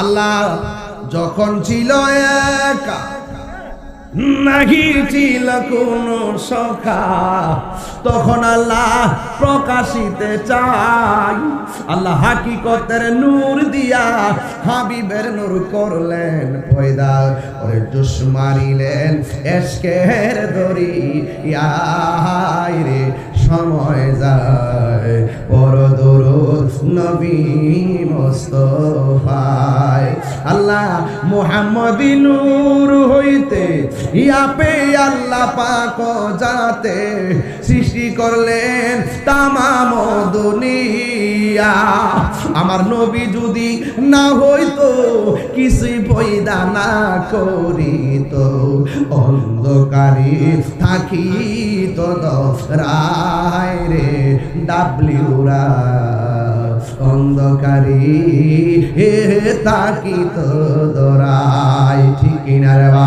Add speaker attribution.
Speaker 1: আল্লাহ যখন ছিল একা নাহি ছিল কোন সখা, তখন আল্লাহ প্রকাশিতে চাই। আল্লাহ হাকিকতের নূর দিয়া হাবিবের নূর করলেন পয়দা ওরে জুস মারিলেন এসকের দড়ি। ইয়াই রে, সময় যায়। বড় দরুদ নবী মোস্তফায় আল্লাহ মুহাম্মদ নূর হইতে, ইয়াপে আল্লাহ পাক যাতে সৃষ্টি করলেন তামাম দুনিয়া। আমার নবী যদি না হইতো, কিছুই পয়দা না করিত, অন্ধকারে থাকিত রায় রে, ডাবলিউরা অন্ধকারে হে তাকিত দরাই ঠিক না রে বা